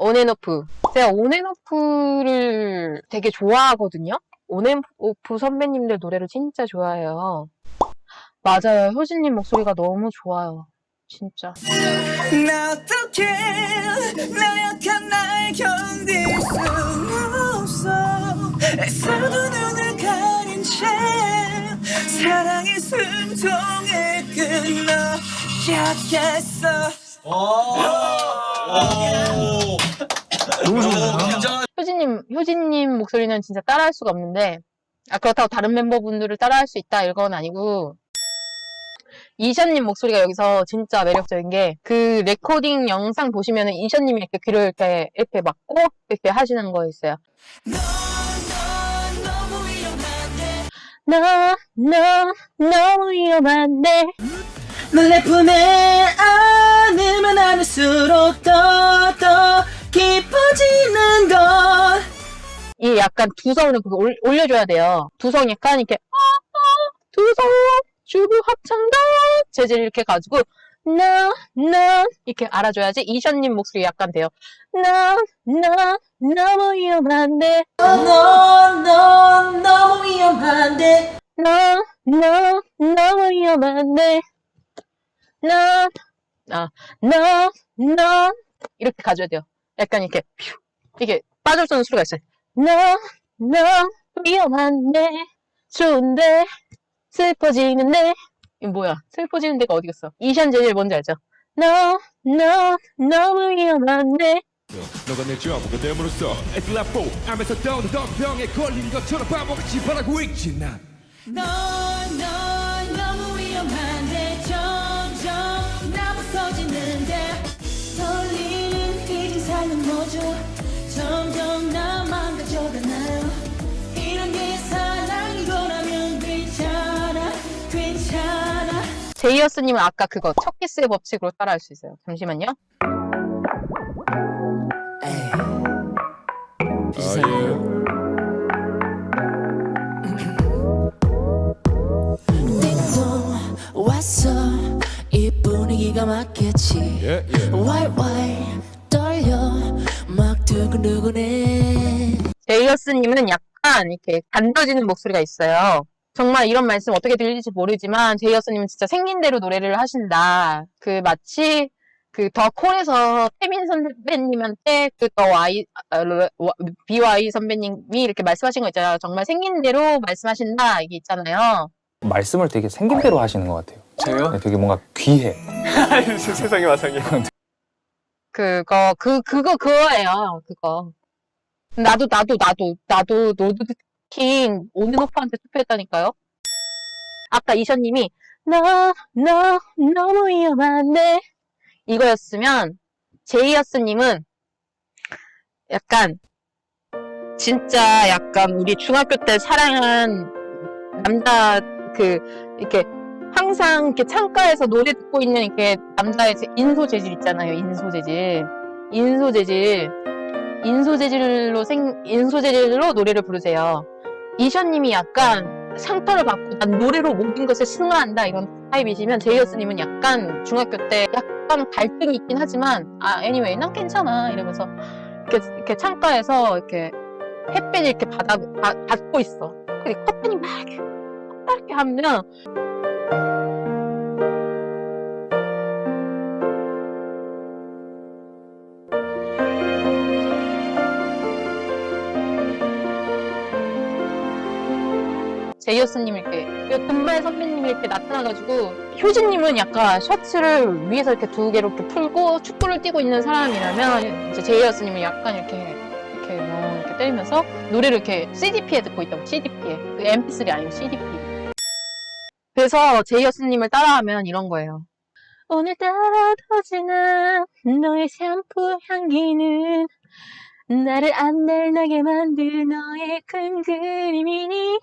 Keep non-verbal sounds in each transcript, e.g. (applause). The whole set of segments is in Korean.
온앤오프. 제가 온앤오프를 되게 좋아하거든요. 온앤오프 선배님들 노래를 진짜 좋아해요. 맞아요. 효진님 목소리가 너무 좋아요. 진짜. 나 어떻게 나약한 날 견딜 수 없어 애써도 눈을 가린 채 사랑의 숨통을 끊어야겠어 너무 좋은데요? 효진님, 효진님 목소리는 진짜 따라할 수가 없는데, 아, 그렇다고 다른 멤버분들을 따라할 수 있다, 이건 아니고, 이션님 목소리가 여기서 진짜 매력적인 게, 그 레코딩 영상 보시면은 이션님이 이렇게 귀를 이렇게, 이렇게 막고, 이렇게 하시는 거 있어요. 너, 너, 너무 위험한데. 널 내 품에 안으면 안을수록 더 더 깊어지는 것 이 약간 두성을 올, 올려줘야 돼요. 두성 약간 이렇게, 두성, 주부 합창단, 재질 이렇게 가지고, 나, 나, 이렇게 알아줘야지. 이션님 목소리 약간 돼요. 나, 나, 너무 위험한데, 넌, 넌 너무 위험한데 나, 나, 너무 위험한데, 나, 아, 나, 나, 이렇게 가줘야 돼요. 약간 이렇게, 퓨, 이게 빠져주는 소리가 있어요. 나, 나, 위험한데, 좋은데, 슬퍼지는데, 이 뭐야? 슬퍼지는 데가 어디 갔어? 이션 제일 뭔지 알죠? 나, 나, 너무 위험한데, 너가 내 저보고 됨으로써 에슬라포 하면서 더더 병에 걸린 것처럼 바보같이 바라고 있지 난 넌, 넌너 제이어스님은 아까 그거 첫 키스의 법칙으로 따라할 수 있어요. 잠시만요. 띵동 왔어 이 분위기가 맞겠지 예, 예. 왈왈 떨려 막 두근두근해 제이어스님은 약간 이렇게 단져지는 목소리가 있어요. 정말 이런 말씀 어떻게 들릴지 모르지만 제이어스님은 진짜 생긴 대로 노래를 하신다. 그 마치 그 더 콜에서 태민 선배님한테 그더 와이 아, BY 선배님이 이렇게 말씀하신 거 있잖아요. 정말 생긴 대로 말씀하신다 이게 있잖아요. 말씀을 되게 생긴 대로 하시는 것 같아요. 저요? 네, 되게 뭔가 귀해. 세상에 마상이요. 그거 그 그거 그거예요. 그거. 나도 나도 나도 나도 노드 킹 오는오빠한테 투표했다니까요. 아까 이션님이 너 너 너무 위험한데 이거였으면 제이어스님은 약간 진짜 약간 우리 중학교 때 사랑한 남자 그 이렇게 항상 이렇게 창가에서 노래 듣고 있는 이렇게 남자의 제- 인소 재질 있잖아요. 인소 재질. 인소 재질. 인소 재질로 생, 인소 재질로 노래를 부르세요. 이션님이 약간 상처를 받고 난 노래로 모든 것을 승화한다 이런 타입이시면 제이어스님은 약간 중학교 때 약간 갈등이 있긴 하지만 아 anyway 난 괜찮아 이러면서 이렇게, 이렇게 창가에서 이렇게 햇빛을 이렇게 받아, 받- 받고 있어. 근데 커튼이 막 이렇게 하면 제이어스님 이렇게 금발 선배님이 이렇게 나타나가지고 효진님은 약간 셔츠를 위에서 이렇게 두 개로 이렇게 풀고 축구를 뛰고 있는 사람이라면 이제 제이어스님은 약간 이렇게 이렇게 뭐 이렇게 때리면서 노래를 이렇게 CDP에 듣고 있다고 CDP에. 그 MP3 아니고 CDP 그래서 제이어스님을 따라하면 이런 거예요 오늘따라 터지는 너의 샴푸 향기는 나를 안달나게 만들 너의 큰 그림이니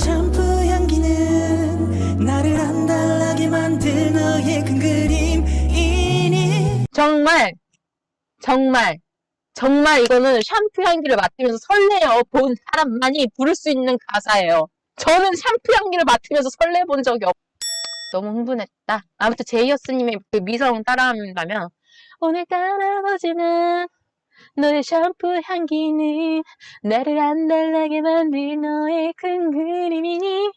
샴푸 향기는 나를 안달나게 만들 너의 큰 그림이니 정말 정말 정말 이거는 샴푸 향기를 맡으면서 설레어 본 사람만이 부를 수 있는 가사예요. 저는 샴푸 향기를 맡으면서 설레 본 적이 없. 너무 흥분했다. 아무튼 제이어스님의 그 미성 따라한다면 오늘따라 버지는 너의 샴푸 향기는 나를 안달나게 만들 너의 큰 그림이니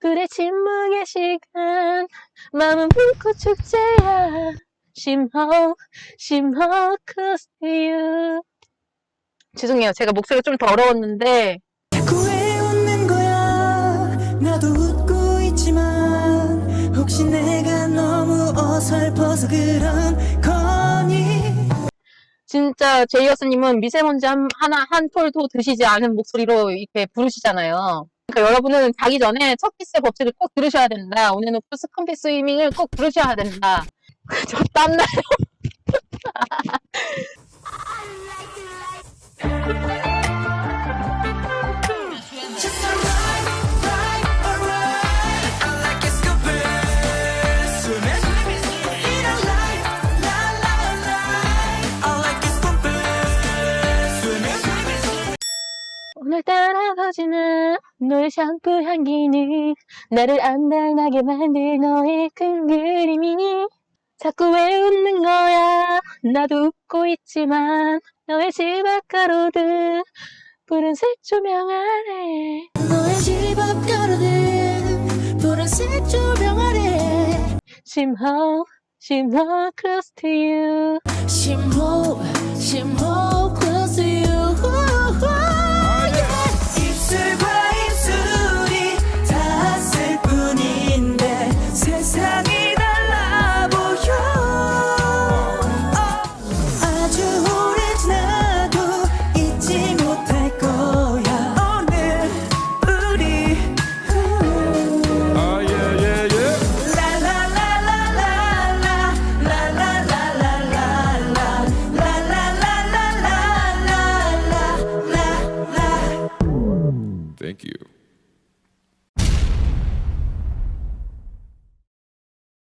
그래 침묵의 시간 마음은 불꽃 축제야. 심호 심호 close to you. 죄송해요. 제가 목소리가 좀 더러웠는데. 자꾸 왜 웃는 거야. 나도 웃고 있지만 혹시 내가 너무 어설퍼서 그런 진짜 제이어스님은 미세먼지 한, 하나 한 톨도 드시지 않은 목소리로 이렇게 부르시잖아요. 그러니까 여러분은 자기 전에 첫 키스의 법칙을 꼭 들으셔야 된다. 오늘은 플스 컴피 스위밍을 꼭 들으셔야 된다. (laughs) 저 땀나요. 오늘 따라 퍼지는 너의 샴푸 향기는 나를 안달나게 만들 너의 큰 그림이니. 자꾸 왜 웃는 거야. 나도 웃고 있지만 너의 집 앞 가로등 푸른색 조명 아래. 너의 집 앞 가로등 푸른색 조명 아래. 심호 심호 close to you. 심호 심호